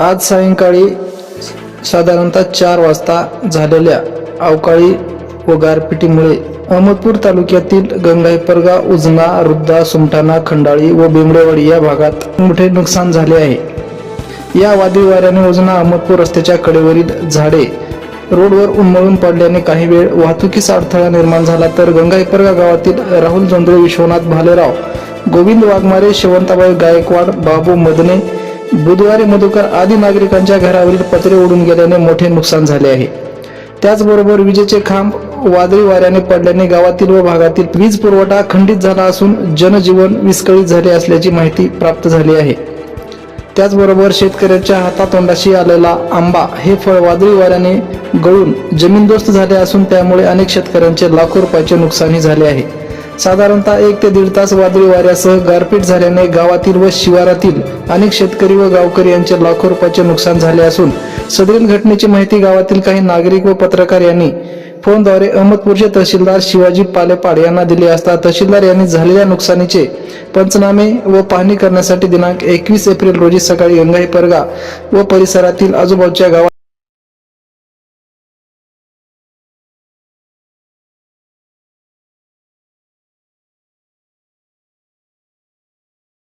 आज सायंकाळी साधारणतः चार वाजता झालेल्या अवकाळी व गारपिटीमुळे अहमदपूर तालुक्यातील गंगाईपरगा उजना रुद्दा सुमठाणा खंडाळी व बेंबडेवाडी या भागात मोठे नुकसान झाले आहे. या वादळी वाऱ्याने उजना अहमदपूर रस्त्याच्या कडेवरील झाडे रोडवर उन्मळून पडल्याने काही वेळ वाहतुकीचा अडथळा निर्माण झाला तर गंगाईपरगा गावातील राहुल जोंधळे विश्वनाथ भालेराव गोविंद वाघमारे शिवंताबाई गायकवाड बाबू मदने बुधवारी मधुकर आदी नागरिकांच्या घरावरील पत्रे उडून गेल्याने मोठे नुकसान झाले आहे. त्याचबरोबर विजेचे खांब वादळी वाऱ्याने पडल्याने गावातील व भागातील वीज पुरवठा खंडित झाला असून जनजीवन विस्कळीत झाले असल्याची माहिती प्राप्त झाली आहे. त्याचबरोबर शेतकऱ्याच्या हातातोंडाशी आलेला आंबा हे फळ वादळी वाऱ्याने गळून जमीनदोस्त झाले असून त्यामुळे अनेक शेतकऱ्यांचे लाखो रुपयाचे नुकसानही झाले आहे. साधारणतः एक ते दीड तास वादळी वाऱ्यासह गारपीट झाल्याने गावातील व शिवारातील अनेक शेतकरी व गावकरी यांचे लाखो रुपयाचे नुकसान झाले असून सदरील घटनेची माहिती गावातील काही नागरिक व पत्रकार यांनी फोनद्वारे अहमदपूरचे तहसीलदार शिवाजी पालेपाड यांना दिले असता तहसीलदार यांनी झालेल्या नुकसानीचे पंचनामे व पाहणी करण्यासाठी दिनांक एकवीस एप्रिल रोजी सकाळी गंगाई परगा व परिसरातील आजूबाजूच्या गावात